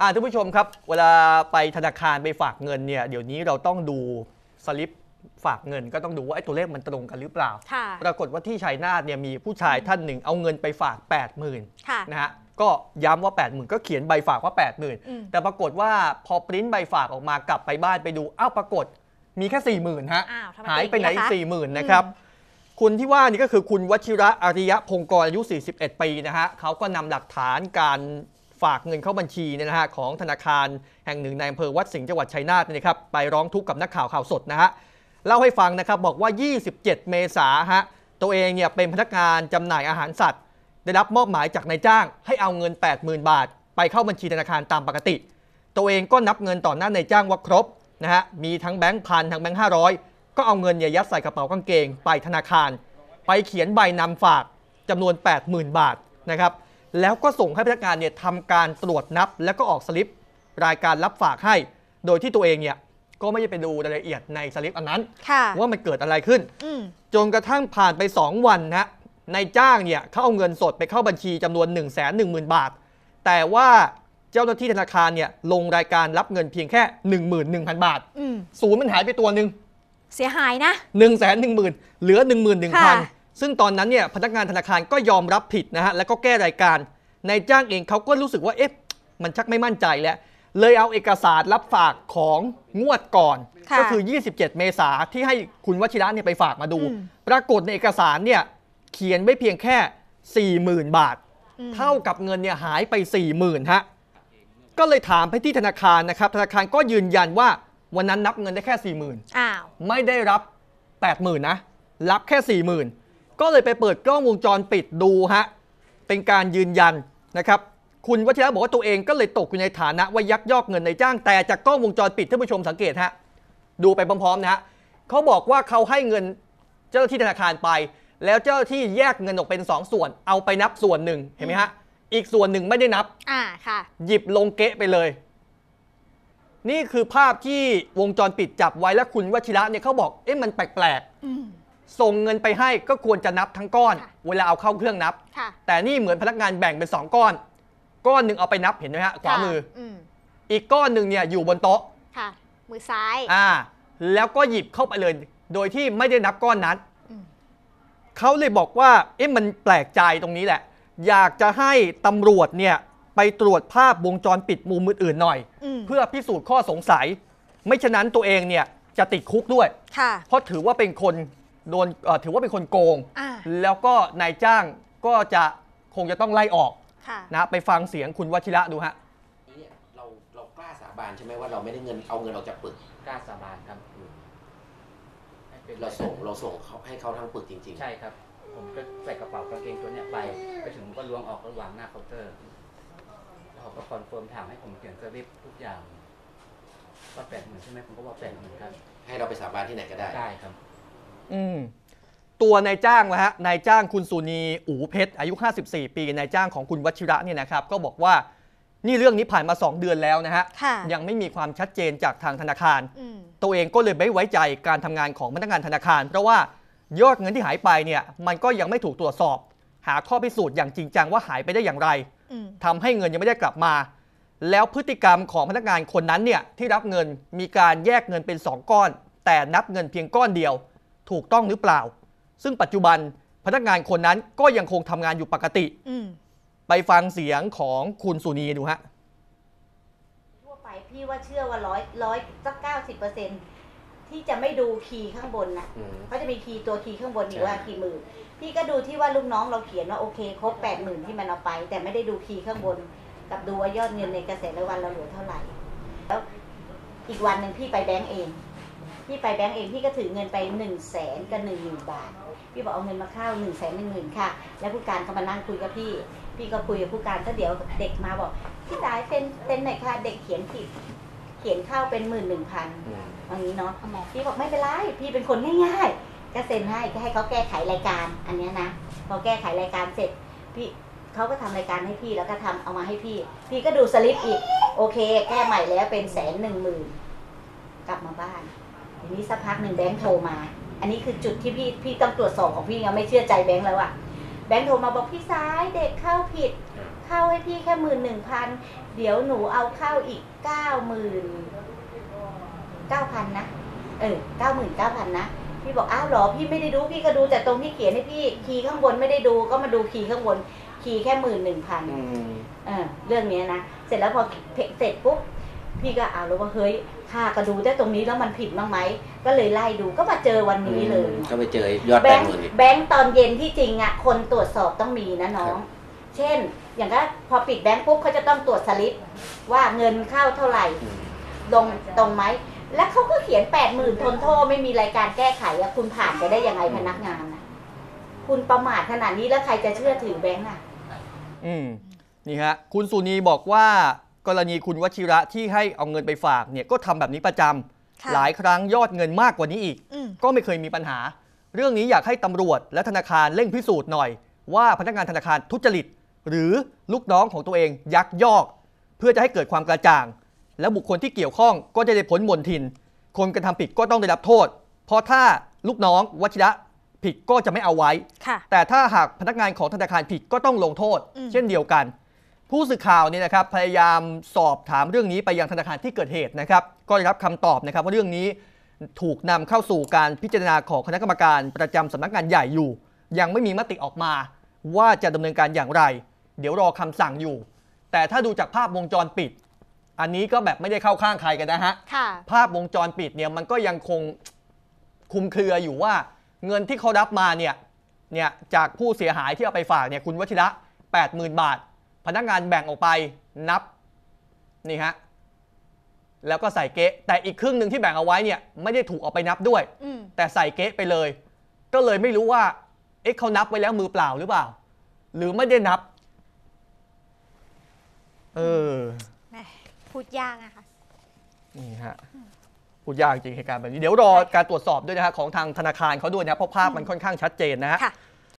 อ่าท่านผู้ชมครับ เวลาไปธนาคารไปฝากเงินเนี่ยเดี๋ยวนี้เราต้องดูสลิปฝากเงินก็ต้องดูว่าไอ้ตัวเลขมันตรงกันหรือเปล่าค่ะปรากฏว่าที่ชัยนาทเนี่ยมีผู้ชายท่านหนึ่งเอาเงินไปฝาก 80,000ค่ะนะฮะก็ย้ำว่า 80,000 ก็เขียนใบฝากว่าอืม80,000 แต่ปรากฏว่าพอปริ้นใบฝากออกมากลับไปบ้านไปดูอ้าวปรากฏมีแค่40,000ฮะอ้าวทำไมหายไปไหนเป็นอย่างนี้ล่ะคะสี่หมื่นนะครับคุณที่ว่านี่ก็คือคุณวชิระอาริยะพงกรอายุ 41 ปีนะฮะเขาก็นำหลักฐานการ ฝากเงินเข้าบัญชีเนี่ยนะฮะของธนาคารแห่งหนึ่งในอำเภอวัดสิงห์จังหวัดชัยนาทเนี่ยนะครับไปร้องทุกข์กับนักข่าวข่าวสดนะฮะเล่าให้ฟังนะครับบอกว่า 27 เมษาฮะตัวเองเนี่ยเป็นพนักงานจำหน่ายอาหารสัตว์ ได้รับมอบหมายจากนายจ้าง ให้เอาเงิน 80,000 บาท ไปเข้าบัญชีธนาคารตามปกติ ตัวเองก็นับเงินต่อหน้านายจ้างว่าครบนะฮะมีทั้งแบงค์พันทั้งแบงค์ห้าร้อยก็เอาเงินเนี่ยยัดใส่กระเป๋ากางเกงไปธนาคาร ไปเขียนใบนำฝากจำนวน 80,000 บาทนะครับ แล้วก็ส่งให้พนักงานเนี่ยทำการตรวจนับ แล้วก็ออกสลิปรายการรับฝากให้ โดยที่ตัวเองเนี่ยก็ไม่ได้ไปดูรายละเอียดในสลิปอันนั้นค่ะว่ามันเกิดอะไรขึ้นอืมจนกระทั่งผ่านไป 2 วันนะนายจ้างเนี่ยเขาเอาเงินสดไปเข้าบัญชีจำนวน 1 1 0 0 0 0 บาท แต่ว่าเจ้าหน้าที่ธนาคารเนี่ยลงรายการรับเงินเพียงแค่ 11,000 บาทอืมศูนย์มันหายไปตัวหนึ่งเสียหายนะ 1 1 0 0 0 0 เหลือค่ะ11,000 ซึ่งตอนนั้นเนี่ยพนักงานธนาคารก็ยอมรับผิดนะฮะแล้วก็แก้รายการนายจ้างเองเขาก็รู้สึกว่าเอ๊ะมันชักไม่มั่นใจแล้วเลยเอาเอกสารรับฝากของงวดก่อนค่ะก็คือ 27 เมษาที่ให้คุณวชิระเนี่ยไปฝากมาดูอืมปรากฏในเอกสารเนี่ยเขียนไว้เพียงแค่ 40,000 บาทอืมเท่ากับเงินเนี่ยหายไป 40,000ฮะก็เลยถามไปที่ธนาคารนะครับ ธนาคารก็ยืนยันว่าวันนั้นนับเงินได้แค่ 40,000อ้าวไม่ได้รับ 80,000นะรับแค่ 40,000 ก็เลยไปเปิดกล้องวงจรปิดดูฮะ เป็นการยืนยันนะครับ คุณวัชิระบอกว่าตัวเองก็เลยตกอยู่ในฐานะว่ายักยอกเงินในจ้าง แต่จากกล้องวงจรปิดท่านผู้ชมสังเกตฮะ ดูไปพร้อมๆนะฮะเขาบอกว่าเขาให้เงินเจ้าหน้าที่ธนาคารไป แล้วเจ้าหน้าที่แยกเงินออกเป็น 2 ส่วน เอาไปนับส่วนหนึ่งเห็นไหมฮะ อีกส่วนหนึ่งไม่ได้นับ อ่าค่ะ หยิบลงเกะไปเลย นี่คือภาพที่วงจรปิดจับไว้แล้วคุณวัชิระเนี่ยเขาบอก เอ๊ะมันแปลกๆ ส่งเงินไปให้ก็ควรจะนับทั้งก้อนค่ะเวลาเอาเข้าเครื่องนับค่ะแต่นี่เหมือนพนักงานแบ่งเป็น 2 ก้อน ก้อนหนึ่งเอาไปนับเห็นไหมฮะขวามืออืมอีกก้อนหนึ่งเนี่ยอยู่บนโต๊ะค่ะมือซ้ายอ่าแล้วก็หยิบเข้าไปเลย โดยที่ไม่ได้นับก้อนนั้นอืมเขาเลยบอกว่าเอ๊ะมันแปลกใจตรงนี้แหละ อยากจะให้ตำรวจเนี่ยไปตรวจภาพวงจรปิดมุมอื่นๆหน่อยอืมเพื่อพิสูจน์ข้อสงสัย ไม่ฉะนั้นตัวเองเนี่ยจะติดคุกด้วยค่ะเพราะถือว่าเป็นคน โดนเอ่อถือว่าเป็นคนโกง อ่า แล้วก็นายจ้างก็จะคงจะต้องไล่ออกค่ะ นะไปฟังเสียงคุณวชิระดูฮะนี้เนี่ยเราเรากล้าสาบานใช่ไหมว่าเราไม่ได้เงินเอาเงินออกจากปึก กล้าสาบานครับอืมให้ป็นเราส่งเราส่งเขาให้เขาทั้งปึกจริง ใช่ครับ ผมก็ใส่กระเป๋ากางเกงตัวเนี้ยไปไปถึงผมก็ล้วงออกระหว่างหน้าเคาน์เตอร์แล้วเขาก็คอนเฟิร์มถามให้ผมเขียนสลิปทุกอย่างว่าแปดหมื่นใช่ไหมผมก็ว่าแปดหมื่นครับๆ ให้เราไปสาบานที่ไหนก็ได้ ได้ครับ อืมตัวนายจ้างนะฮะนายจ้างคุณสุนีอูเพชรอายุ 54 ปีนายจ้างของคุณวชิระเนี่ยนะครับ ก็บอกว่านี่เรื่องนี้ผ่านมา 2 เดือนแล้วนะฮะค่ะยังไม่มีความชัดเจนจากทางธนาคาร อืมตัวเองก็เลยไม่ไว้ใจการทำงานของพนักงานธนาคาร เพราะว่ายอดเงินที่หายไปเนี่ยมันก็ยังไม่ถูกตรวจสอบ หาข้อพิสูจน์อย่างจริงจังว่าหายไปได้อย่างไร อืมทำให้เงินยังไม่ได้กลับมา แล้วพฤติกรรมของพนักงานคนนั้นเนี่ยที่รับเงินมีการแยกเงินเป็น 2 ก้อน แต่นับเงินเพียงก้อนเดียว ถูกต้องหรือเปล่า ซึ่งปัจจุบันพนักงานคนนั้นก็ยังคงทำงานอยู่ปกติ อืม ไปฟังเสียงของคุณสุนีดูฮะ ทั่วไปพี่ว่าเชื่อว่าร้อยร้อยสักเก้าสิบเปอร์เซ็นที่จะไม่ดูคีย์ข้างบนน่ะอืม เขาจะมีคีย์ตัวคีย์ข้างบนอยู่ใช่ว่ากี่หมื่นพี่ก็ดูที่ว่าลูกน้องเราเขียนว่าโอเคครบแปดหมื่นที่มันเอาไป แต่ไม่ได้ดูคีย์ข้างบน กับดูว่ายอดเงินในกระแสรายวันเราเหลือเท่าไหร่ แล้วอีกวันหนึ่งพี่ไปแบงก์เอง พี่ไปแบงก์เองพี่ก็ถือเงินไปหนึ่งแสนกับหนึ่งหมื่นบาท พี่บอกเอาเงินมาเข้าหนึ่งแสนหนึ่งหมื่นค่ะ แล้วผู้การเขามานั่งคุยกับพี่ พี่ก็คุยกับผู้การก็เดี๋ยวเด็กมาบอกพี่สายเซ็นเซ็นหน่อยค่ะ เด็กเขียนผิดเขียนเข้าเป็นหมื่นหนึ่งพันอืมอย่างนี้เนาะพี่บอกไม่เป็นไรพี่เป็นคนง่ายๆก็เซ็นให้ก็ให้เขาแก้ไขรายการอันเนี้ยนะพอแก้ไขรายการเสร็จพี่เขาก็ทำรายการให้พี่แล้วก็ทำเอามาให้พี่ พี่ก็ดูสลิปอีก โอเค แก้ใหม่แล้วเป็นแสนหนึ่งหมื่นกลับมาบ้าน ทีนี้สักพักหนึ่งแบงค์โทรมา อันนี้คือจุดที่พี่พี่ต้องตรวจสอบของพี่ยังไม่เชื่อใจแบงค์แล้วอะแบงค์โทรมาบอกพี่ซ้ายเด็กเข้าผิด เข้าให้พี่แค่หมื่นหนึ่งพันเดี๋ยวหนูเอาเข้าอีกเก้าหมื่นเก้าพันนะเออเก้าหมื่นเก้าพันนะพี่บอกอ้าวหรอพี่ไม่ได้ดูพี่ก็ดูแต่ตรงที่เขียนให้พี่คีย์ข้างบนไม่ได้ดูก็มาดูคีย์ข้างบนคีย์แค่หมื่นหนึ่งพันอืมเออเรื่องเนี้ยนะเสร็จแล้วพอเสร็จปุ๊บ พี่ก็เอาแล้วว่าเฮ้ยข้าก็ดูแต่ตรงนี้แล้วมันผิดบ้างไหมก็เลยไล่ดูก็มาเจอวันนี้เลยก็ไปเจอยอดแบแปดงหค์มื่นอีกแบงค์ตอนเย็นที่จริงอะคนตรวจสอบต้องมีนะน้อครังบเช่น อย่างก็พอปิดแบงค์ปุ๊บเขาจะต้องตรวจสลิปว่าเงินเข้าเท่าไหร่อืมตรงตรงไหมแล้วเขาก็เขียนแปดหมื่นทนโทษไม่มีรายการแก้ไขอะคุณผ่านไปได้ยังไงพนักงานอะคุณประมาทขนาดนี้แล้วใครจะเชื่อถือแบงค์อะอืมนี่ฮะคุณสุนีบอกว่า กรณีคุณวชิระที่ให้เอาเงินไปฝากเนี่ยก็ทำแบบนี้ประจำค่ะหลายครั้งยอดเงินมากกว่านี้อีกอืมก็ไม่เคยมีปัญหา เรื่องนี้อยากให้ตำรวจและธนาคารเร่งพิสูจน์หน่อย ว่าพนักงานธนาคารทุจริต หรือลูกน้องของตัวเองยักยอก เพื่อจะให้เกิดความกระจ่าง และบุคคลที่เกี่ยวข้องก็จะได้พ้นมนทิน คนกระทำผิดก็ต้องได้รับโทษ เพราะถ้าลูกน้องวชิระผิดก็จะไม่เอาไว้ค่ะแต่ถ้าหากพนักงานของธนาคารผิดก็ต้องลงโทษอืมเช่นเดียวกัน ผู้สื่อข่าวเนี่ยนะครับพยายามสอบถามเรื่องนี้ไปยังธนาคารที่เกิดเหตุนะครับ ก็ได้รับคำตอบนะครับว่าเรื่องนี้ถูกนำเข้าสู่การพิจารณาของคณะกรรมการประจำสำนักงานใหญ่อยู่ ยังไม่มีมติออกมา ว่าจะดำเนินการอย่างไร เดี๋ยวรอคำสั่งอยู่ แต่ถ้าดูจากภาพวงจรปิด อันนี้ก็แบบไม่ได้เข้าข้างใครกันนะฮะค่ะภาพวงจรปิดเนี่ยมันก็ยังคงคลุมเครืออยู่ว่า เงินที่เขารับมาเนี่ยเนี่ยจากผู้เสียหายที่เอาไปฝากเนี่ยคุณวชิระ80,000 บาท พนักงานแบ่งออกไปนับนี่ฮะแล้วก็ใส่เก๊ะแต่อีกครึ่งหนึ่งที่แบ่งเอาไว้เนี่ยไม่ได้ถูกเอาไปนับด้วยอืมแต่ใส่เก๊ะไปเลย ก็เลยไม่รู้ว่าเอ๊ะเขานับไว้แล้วมือเปล่าหรือเปล่า หรือไม่ได้นับ เออแหมพูดยากนะคะนี่ฮะพูดยากจริงเหตุการณ์แบบนี้เดี๋ยวรอการตรวจสอบด้วยนะฮะของทางธนาคารเขาด้วยนะเพราะภาพมันค่อนข้างชัดเจนนะฮะค่ะ